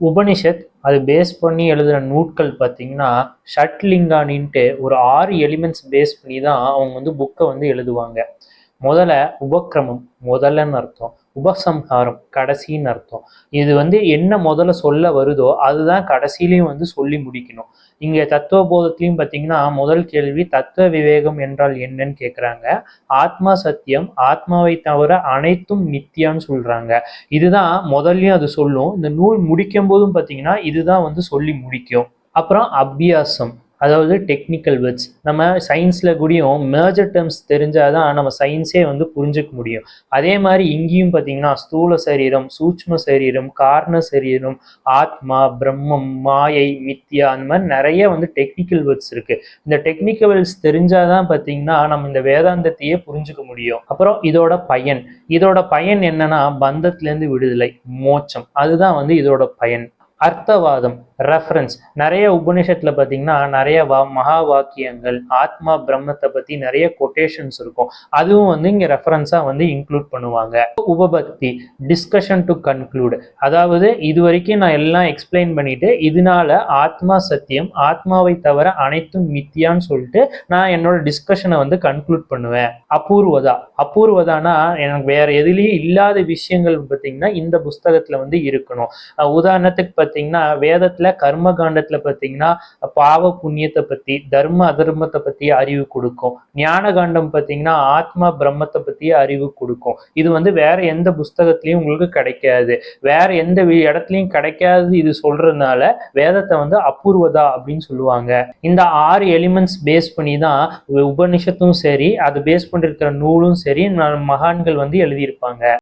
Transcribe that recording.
உபனிஷத் அது பேஸ் பண்ணி எழுதுகிற நூட்கள் பார்த்தீங்கன்னா ஷட்லிங்கானின்ட்டு ஒரு ஆறு எலிமெண்ட்ஸ் பேஸ் பண்ணி தான் அவங்க வந்து புக்கை வந்து எழுதுவாங்க. முதல்ல உபக்கிரமம் முதல்லன்னு அர்த்தம். உபசம்ஹாரம் கடைசின்னு அர்த்தம். இது வந்து என்ன முதல்ல சொல்ல வருதோ அதுதான் கடைசியிலையும் வந்து சொல்லி முடிக்கணும். இங்கே தத்துவ போதத்திலையும் பார்த்தீங்கன்னா முதல் கேள்வி தத்துவ விவேகம் என்றால் என்னன்னு கேட்குறாங்க. ஆத்மா சத்தியம் ஆத்மாவை தவிர அனைத்தும் மித்தியான்னு சொல்கிறாங்க இதுதான் முதல்லையும் அது சொல்லும். இந்த நூல் முடிக்கும் போதும் பார்த்தீங்கன்னா இதுதான் வந்து சொல்லி முடிக்கும். அப்புறம் அபியாசம். அதாவது டெக்னிக்கல் வேர்ட்ஸ் நம்ம சயின்ஸில் கூடயும் மேஜர் டேர்ம்ஸ் தெரிஞ்சால் தான் நம்ம சயின்ஸே வந்து புரிஞ்சுக்க முடியும். அதே மாதிரி இங்கேயும் பார்த்தீங்கன்னா ஸ்தூல சரீரம் சூட்ச்ம சரீரம் காரண சரீரம் ஆத்மா பிரம்மம் மாயை மித்யா அந்த மாதிரி நிறைய வந்து டெக்னிக்கல் வேர்ட்ஸ் இருக்குது இந்த டெக்னிக்கல் வேர்ட்ஸ் தெரிஞ்சால் தான் பார்த்தீங்கன்னா நம்ம இந்த வேதாந்தத்தையே புரிஞ்சுக்க முடியும். அப்புறம் இதோட பயன். இதோட பயன் என்னன்னா பந்தத்துலேருந்து விடுதலை மோட்சம். அதுதான் வந்து இதோட பயன். அர்த்தவாதம். ரெஃபரன்ஸ் நிறைய உபநிஷத்தில் பார்த்தீங்கன்னா நிறைய வா மகா வாக்கியங்கள் ஆத்மா பிரம்மத்தை பற்றி நிறைய கொட்டேஷன்ஸ் இருக்கும். அதுவும் வந்து இங்கே ரெஃபரன்ஸாக வந்து இன்க்ளூட் பண்ணுவாங்க. உபபக்தி டிஸ்கஷன் டு கன்க்ளூட் அதாவது இது வரைக்கும் நான் எல்லாம் எக்ஸ்பிளைன் பண்ணிட்டு இதனால ஆத்மா சத்தியம் ஆத்மாவை தவிர அனைத்தும் மித்தியான்னு சொல்லிட்டு நான் என்னோட டிஸ்கஷனை வந்து கன்க்ளூட் பண்ணுவேன். அபூர்வதா. அபூர்வதானா எனக்கு வேற எதுலேயும் இல்லாத விஷயங்கள் பார்த்தீங்கன்னா இந்த புஸ்தகத்தில் வந்து இருக்கணும். உதாரணத்துக்கு பார்த்தீங்கன்னா வேதத்தில் கர்ம காண்டத்துல பார்த்தீங்கன்னா பாவ புண்ணியத்தை பத்தி தர்ம அதர்மத்தை பத்தி அறிவு கொடுக்கும். ஞான காண்டம் பார்த்தீங்கன்னா ஆத்மா பிரம்மத்தை பத்தி அறிவு கொடுக்கும். இது வந்து வேற எந்த புஸ்தகத்திலையும் உங்களுக்கு கிடைக்காது. வேற எந்த இடத்துலையும் இடத்துலயும் கிடைக்காது இது சொல்றதுனால வேதத்தை வந்து அபூர்வதா அப்படின்னு சொல்லுவாங்க. இந்த ஆறு எலிமெண்ட்ஸ் பேஸ் பண்ணி தான் உபனிஷத்தும் சரி அதை பேஸ் பண்ணிருக்கிற நூலும் சரி ந- மகான்கள் வந்து எழுதியிருப்பாங்க.